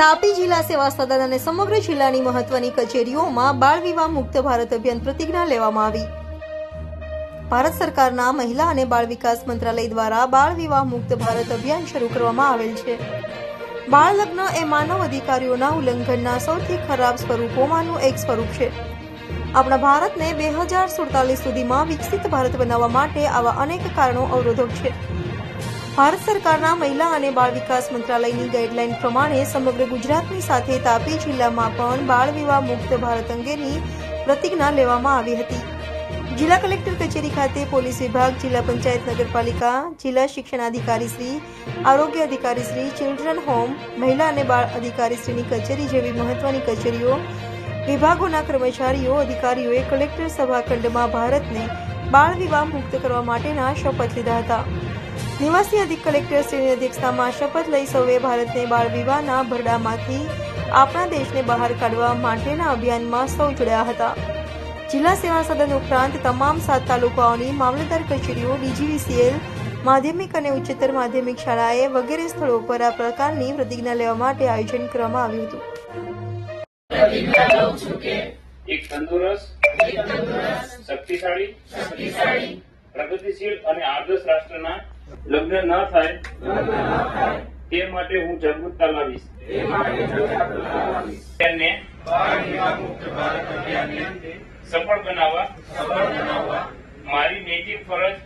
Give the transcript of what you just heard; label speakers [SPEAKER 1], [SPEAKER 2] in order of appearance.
[SPEAKER 1] તાપી જિલ્લા સેવા સદન અને સમગ્ર જિલ્લાની મહત્વની કચેરીઓમાં બાળ વિવાહ મુક્ત ભારત અભિયાન પ્રતિજ્ઞા લેવામાં આવી. ભારત સરકારના મહિલા અને બાળ વિકાસ મંત્રાલય દ્વારા બાળ વિવાહ મુક્ત ભારત અભિયાન શરૂ કરવામાં આવેલ છે. બાળ લગ્ન એ માનવ અધિકારીઓના ઉલ્લંઘનના સૌથી ખરાબ સ્વરૂપોમાંનું એક સ્વરૂપ છે. આપણા ભારતને બે હજાર સુડતાલીસ સુધીમાં વિકસિત ભારત બનાવવા માટે આવા અનેક કારણો અવરોધક છે. ભારત સરકારના મહિલા અને બાળ વિકાસ મંત્રાલયની ગાઈડલાઈન પ્રમાણે સમગ્ર ગુજરાતની સાથે તાપી જિલ્લામાં પણ બાળ વિવાહ મુક્ત ભારત અંગેની પ્રતિજ્ઞા લેવામાં આવી હતી. જિલ્લા કલેક્ટર કચેરી ખાતે પોલીસ વિભાગ, જિલ્લા પંચાયત નગરપાલિકા, જિલ્લા શિક્ષણાધિકારી શ્રી, આરોગ્ય અધિકારી શ્રી ચિલ્ડ્રન હોમ મહિલા અને બાળ અધિકારી શ્રીની કચેરી જેવી મહત્વની કચેરીઓ, વિભાગોના કર્મચારીઓ, અધિકારીઓએ કલેક્ટર સભાખંડમાં ભારતને બાળ વિવાહ મુક્ત કરવા માટેના શપથ લીધા હતા. નિવાસી અધિક કલેક્ટર શ્રીની અધ્યક્ષતામાં શપથ લઈ સૌએ ભારતને બાળ વિવાહના ભરડામાંથી આપણા દેશને બહાર કાઢવા માટેના અભિયાનમાં સૌ જોડાયા હતા. જિલ્લા સેવા સદન ઉપરાંત તમામ સાત તાલુકાઓની મામલતદાર કચેરીઓ ડીજીવીસીએલ માધ્યમિક અને ઉચ્ચતર માધ્યમિક શાળાએ વગેરે સ્થળો પર આ પ્રકારની પ્રતિજ્ઞા લેવા માટે આયોજન કરવામાં આવ્યું હતું.
[SPEAKER 2] એક તંદુરસ્ત શક્તિશાળી પ્રગતિશીલ અને આદર્શ રાષ્ટ્રના લગ્ન ના થાય તે માટે હું જાગૃતતા લાવીશ તેને સફળ બનાવવા મારી નૈતિક ફરજ